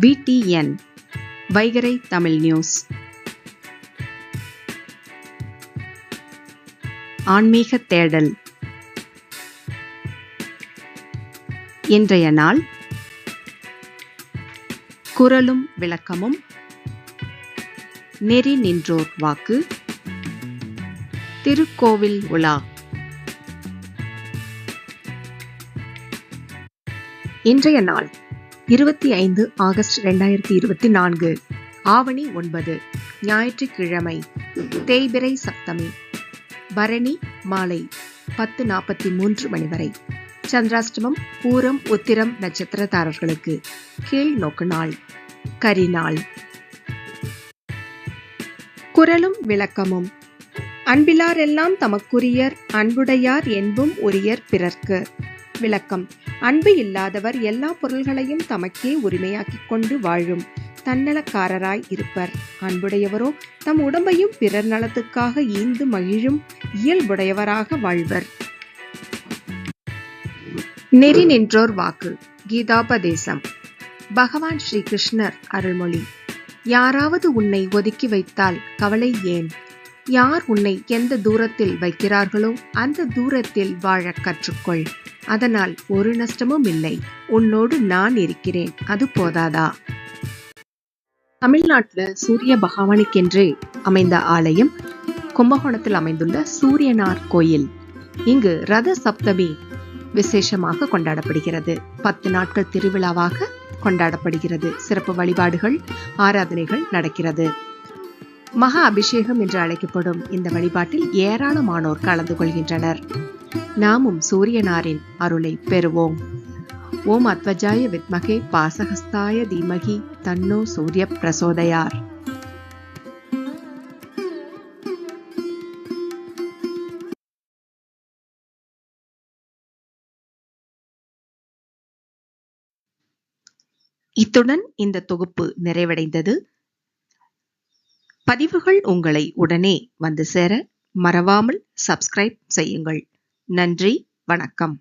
PTN வைகரை Tamil news ஆன்மீக தேடல். இன்றைய நாள் குரலும் விளக்கமும். நெறி நின்றோர் வாக்கு. திருக்கோவில் உலா. இன்றைய நாள் இருபத்தி ஐந்து ஆகஸ்ட் ரெண்டாயிரத்தி இருபத்தி நான்கு ஆவணி ஒன்பது ஞாயிற்றுக்கிழமை தேய்பிரை சப்தமி பரணி மாலை பத்து நாற்பத்தி மூன்று மணி வரை. சந்திராஷ்டமம் பூரம் உத்திரம் நட்சத்திரதாரர்களுக்கு கீழ் நோக்கு நாள் கரிநாள் குரலும் விளக்கமும். அன்பிலாரெல்லாம் தமக்குரியர் அன்புடையார் என்பும் உரியர் பிறர்க்கு. விளக்கம். அன்பு இல்லாதவர் எல்லா பொருள்களையும் தமக்கே உரிமையாக்கிக் கொண்டு வாழும் தன்னலக்காரராய் இருப்பர். அன்புடையவரோ தம் உடம்பையும் பிறர் நலத்துக்காக ஈந்து மகிழும் இயல்புடையவராக வாழ்வர். நெறி நின்றோர் வாக்கு. கீதாபதேசம். பகவான் ஸ்ரீ கிருஷ்ணர் அருள்மொழி. யாராவது உன்னை ஒதுக்கி வைத்தால் கவலை ஏன்? யார் உன்னை எந்த தூரத்தில் வைக்கிறார்களோ அந்த தூரத்தில் வாழ கற்றுக்கொள். அதனால் ஒரு நஷ்டமும் இல்லை. உன்னோடு நான் இருக்கிறேன். அது போதாதா? தமிழ்நாட்டில் சூரிய பகவானுக்கென்று அமைந்த ஆலயம் கும்பகோணத்தில் அமைந்துள்ள சூரியனார் கோயில். இங்கு ரத சப்தமி விசேஷமாக கொண்டாடப்படுகிறது. பத்து நாட்கள் திருவிழாவாக கொண்டாடப்படுகிறது. சிறப்பு வழிபாடுகள் ஆராதனைகள் நடக்கிறது. மகா அபிஷேகம் என்று அழைக்கப்படும் இந்த வழிபாட்டில் ஏராளமானோர் கலந்து கொள்கின்றனர். நாமும் சூரியனாரின் அருளை பெறுவோம். ஓம் அத்வஜாய வித்மகே பாசகஸ்தாய தீமகி தன்னோ சூரிய பிரசோதயார் இத்துடன் இந்த தொகுப்பு நிறைவடைந்தது. பதிவுகள் உங்களை உடனே வந்து சேர மறவாமல் சப்ஸ்கிரைப் செய்யுங்கள். நன்றி வணக்கம்.